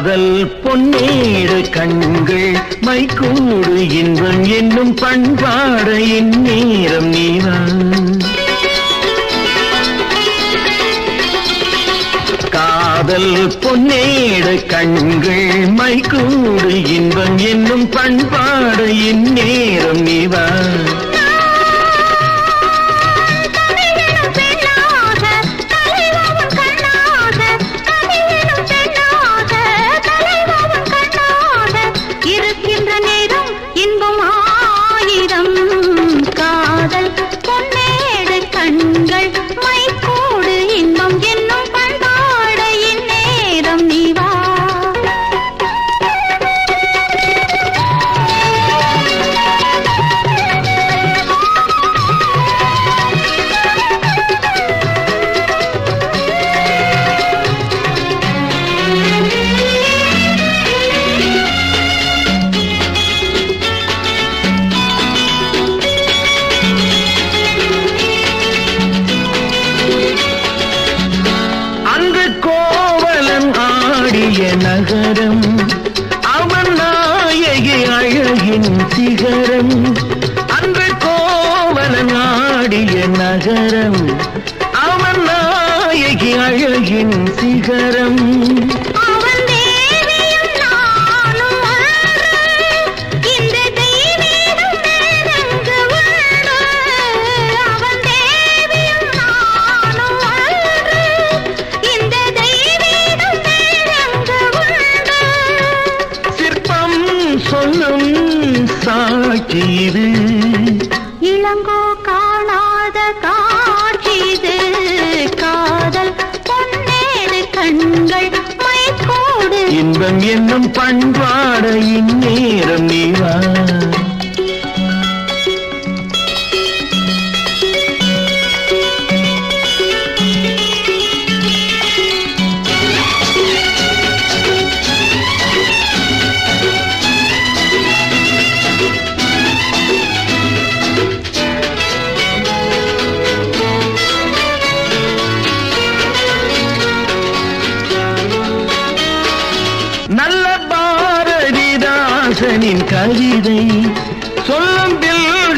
காதல் பொன்னேடு கண்கள் மைக்கூடு இன்பம் என்னும் பண்பாட நேரம் நீதான். காதல் பொன்னேடு கண்கள் மைக்கூடு இன்பம் என்னும் பண்பாட நேரம் நீதான். கண்கள் அழகின் சிகரம் அன்று கோவல நாடிய நகரம் அவன் நாயகி அழகின் சிகரம். மைக்கூடு என்னும் பண்பாடையின் நேரம் நீவா? நல்ல பாரதிதாசனின் கவிதை சொல்லும் பில்கணன்